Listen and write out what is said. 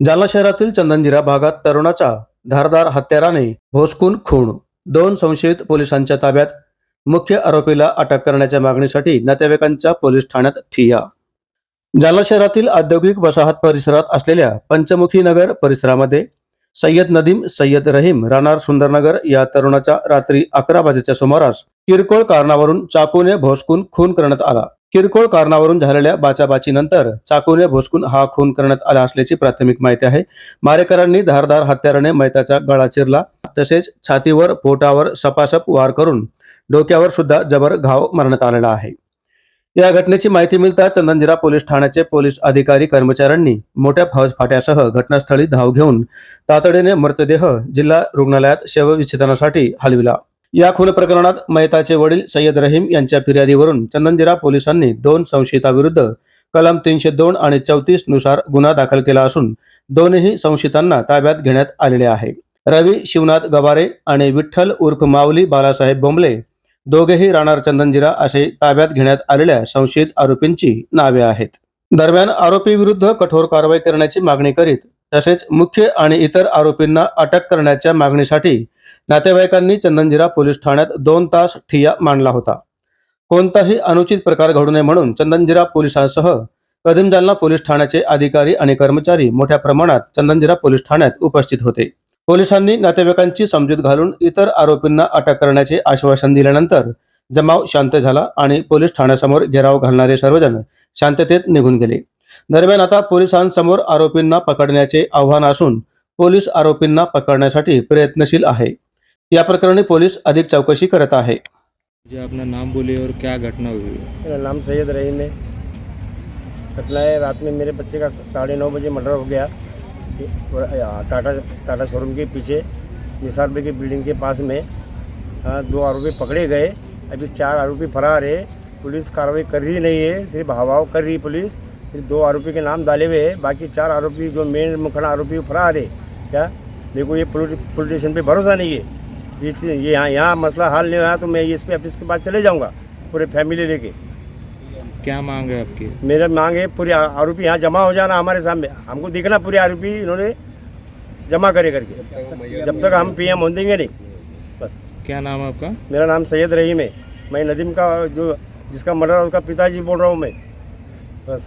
जालना शहरातील चंदनजिरा भागात तरुणाचा धारदार हत्याराने भोसकून खून. दोन संशयित पोलिसांच्या ताब्यात मुख्य आरोपीला अटक करण्याच्या मागणीसाठी नातेवाईकांच्या पोलीस ठाण्यात ठिय्या. जालना शहरातील औद्योगिक वसाहत परिसरात असलेल्या पंचमुखी नगर परिसरामध्ये सय्यद नदीम सय्यद रहीम राहणार सुंदरनगर या तरुणाचा रात्री अकरा वाजेच्या सुमारास किरकोळ कारणावरून चाकूने भोसकून खून करण्यात आला. किरकोळ कारणावरून झालेल्या बाचाबाचीनंतर चाकूने भोसकून हा खून करण्यात आला असल्याची प्राथमिक माहिती आहे. मारेकरांनी धारदार हत्याराने मैताचा गळा चिरला तसेच छातीवर पोटावर सपासप वार करून डोक्यावर सुद्धा जबर घाव मारण्यात आलेला आहे. या घटनेची माहिती मिळता चंदनजिरा पोलीस ठाण्याचे पोलीस अधिकारी कर्मचाऱ्यांनी मोठ्या फौजफाट्यासह घटनास्थळी धाव घेऊन तातडीने मृतदेह जिल्हा रुग्णालयात शवविच्छेदनासाठी हलविला. या खून प्रकरणात मयताचे वडील सय्यद रहीम यांच्या फिर्यादीवरून चंदनजिरा पोलिसांनी दोन संशयिताविरुद्ध कलम तीनशे दोन आणि चौतीसनुसार गुन्हा दाखल केला असून दोनही संशयितांना ताब्यात घेण्यात आलेले आहे. रवी शिवनाथ गवारे आणि विठ्ठल उर्फ माऊली बालासाहेब बोंबले दोघेही राहणार चंदनजिरा असे ताब्यात घेण्यात आलेल्या संशयित आरोपींची नावे आहेत. दरम्यान आरोपी विरुद्ध कठोर कारवाई करण्याची मागणी करीत तसेच मुख्य आणि इतर आरोपींना अटक करण्याच्या मागणीसाठी नातेवाईकांनी चंदनजिरा पोलीस ठाण्यात दोन तास ठिया मांडला होता. कोणताही अनुचित प्रकार घडू नये म्हणून चंदनजिरा पोलिसांसह कदम जालना पोलीस ठाण्याचे अधिकारी आणि कर्मचारी मोठ्या प्रमाणात चंदनजिरा पोलीस ठाण्यात उपस्थित होते. पोलिसांनी नातेवाईकांची समजूत घालून इतर आरोपींना अटक करण्याचे आश्वासन दिल्यानंतर जमाव शांत झाला आणि पोलीस ठाण्यासमोर घेराव घालणारे सर्वजण शांततेत निघून गेले. दरम्यान आता पोलिसांसमोर आरोपींना पकडण्याचे आव्हान असून पोलीस आरोपींना पकडण्यासाठी प्रयत्नशील आहे. या प्रकरणी पोलीस अधिक चौकशी करत आहे. जी अपना नाम बोलिए और क्या घटना हुई? है मेरा नाम सैयद रहीम है। घटना है रात में मेरे बच्चे का साढ़े नौ बजे मर्डर हो गया। टाटा टाटा शोरूम के पीछे निसार भाई की बिल्डिंग के पास में दो आरोपी पकड़े गए। अभी चार आरोपी फरार है। पुलिस कार्रवाई कर रही नहीं है सिर्फ हवाओ कर रही पुलिस। फिर दो आरोपी के नाम डाले हुए हैं बाकी चार आरोपी जो मेन मुखड़ा आरोपी फरार है क्या? मेरे को ये पुलिस स्टेशन पे भरोसा नहीं है। ये यहाँ यहाँ मसला हल नहीं हुआ तो मैं एस पी ऑफ़िस के पास चले जाऊँगा पूरे फैमिली लेके। क्या मांग है आपकी? मेरा मांग है पूरे आरोपी यहाँ जमा हो जाना हमारे सामने। हमको दिखना पूरे आरोपी इन्होंने जमा करे करके। जब तक हम पीएम हो देंगे नहीं। बस। क्या नाम है आपका? मेरा नाम सैयद रहीम है। मैं नदीम का जो जिसका मर्डर उसका पिताजी बोल रहा हूँ मैं। बस।